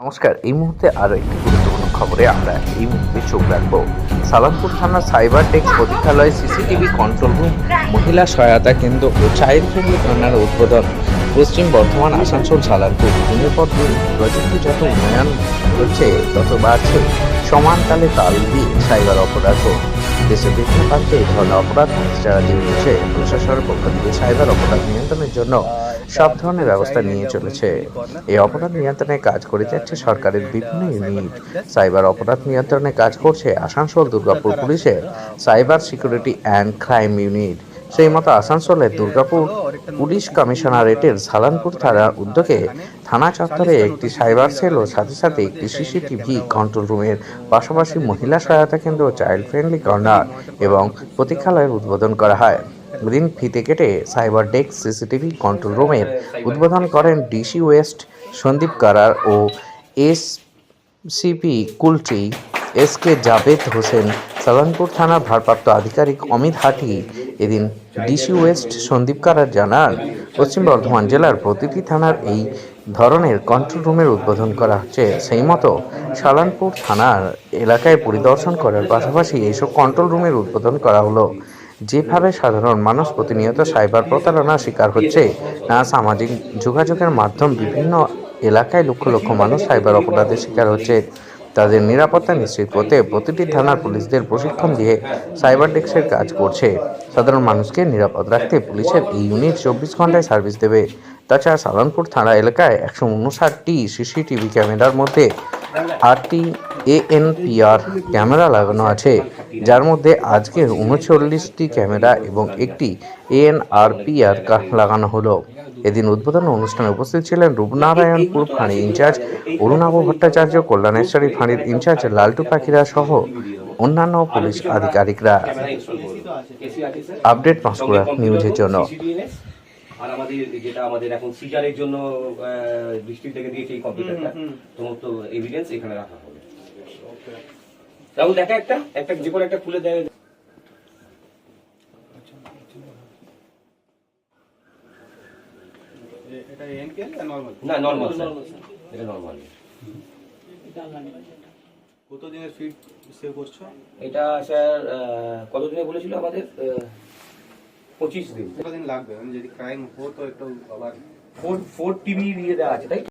নমস্কার, এই মুহূর্তে আরও একটি গুরুত্বপূর্ণ খবরে আমরা এই মুহূর্তে চোখ রাখব। সালামপুর থানার সাইবার টেক্স প্রতীক্ষালয় সিসিটিভি কন্ট্রোল রুম। মহিলা সহায়তা কেন্দ্র ও চাইল্ড ফ্রেন্ডলি কর্নার উদ্বোধন। পশ্চিম বর্ধমান, আসানসোল সালারপুর দিনের পর দিন প্রযুক্তি যত উন্নয়ন হচ্ছে তত বাড়ছে। সমান তালে দিয়ে সাইবার অপরাধও দেশের বিভিন্ন প্রান্তে এই ধরনের অপরাধ যারা দিচ্ছে প্রশাসনের পক্ষ থেকে সাইবার অপরাধ নিয়ন্ত্রণের জন্য। সব ধরনের ব্যবস্থা নিয়ে চলেছে। এই অপরাধ নিয়ন্ত্রণে কাজ করে যাচ্ছে সরকারের বিভিন্ন ইউনিট। সাইবার অপরাধ নিয়ন্ত্রণে কাজ করছে আসানসোল, দুর্গাপুর পুলিশের cyber security and crime unit. সেই মতো আসানসোলের দুর্গাপুর পুলিশ কমিশনারেটের সালানপুর থানার উদ্যোগে থানা চত্বরে একটি সাইবার সেল ও সাথে সাথে একটি সিসিটিভি কন্ট্রোল রুমের পাশাপাশি মহিলা সহায়তা কেন্দ্র চাইল্ড ফ্রেন্ডলি কর্নার এবং প্রতীক্ষালয়ের উদ্বোধন করা হয়। দিন ফিতে কেটে সাইবার ডেস্ক সিসিটিভি কন্ট্রোল রুমের উদ্বোধন করেন ডিসি ওয়েস্ট সন্দীপ কারার ও S CP Kulti S K Javed Hossain Salanpur থানার ভারপ্রাপ্ত আধিকারিক অমিত হাটি এদিন ডিসি ওয়েস্ট সন্দীপ কারার জানান, পশ্চিম বর্ধমান জেলার প্রতিটি থানার এই ধরনের কন্ট্রোল রুমের উদ্বোধন করা হচ্ছে। সেই মতো সালানপুর থানার এলাকায় পরিদর্শন করার পাশাপাশি এইসব কন্ট্রোল রুমের উদ্বোধন করা হলো। যেভাবে সাধারণ মানুষ প্রতিনিয়ত সাইবার প্রতারণার শিকার হচ্ছে না সামাজিক যোগাযোগের মাধ্যম বিভিন্ন এলাকায় লক্ষ লক্ষ মানুষ সাইবার অপরাধের শিকার হচ্ছে। তাদের নিরাপত্তা নিশ্চিত করতে প্রতিটি থানার পুলিশদের প্রশিক্ষণ দিয়ে সাইবার ডেস্কের কাজ করছে। সাধারণ মানুষকে নিরাপদ রাখতে পুলিশের এই ইউনিট চব্বিশ ঘন্টায় সার্ভিস দেবে। তাছাড়া সালানপুর থানা এলাকায় একশো উনষাটটি সিসিটিভি ক্যামেরার মধ্যে আটটি এএনপিআর ক্যামেরা লাগানো আছে, যার মধ্যে আজকে উনচল্লিশটি ক্যামেরা এবং একটি এএনআরপিআর লাগানো হলো। এদিন উদ্বোধন অনুষ্ঠানে উপস্থিত ছিলেন রূপনারায়ণপুর ফাঁড়ি ইনচার্জ অরুণাভ ভট্টাচার্য, কল্যাণেশ্বরী ফাঁড়ির ইনচার্জ লালটু পাখিরা সহ অন্যান্য পুলিশ আধিকারিকরা। আপডেট পাঁশকুড়া নিউজের জন্য। আর আমাদের যেটা আমাদের এখন সিজারের জন্য ডিস্ট্রিক্ট থেকে দিয়েছে এই কম্পিউটারটা সমস্ত এভিডেন্স এখানে রাখা হবে। রাহুল দেখা একটা একটা যে কোনো একটা খুলে দেয়। না নর্মাল এটা নর্মাল কত দিনের ফিড সেভ করছ? এটা স্যার কতদিনে বলেছিল আমাদের? পঁচিশ দিন কতদিন লাগবে মানে যদি ক্রাইম হতো একটু আবার ফোর ফোর টিভি দিয়ে দেওয়া আছে তাই?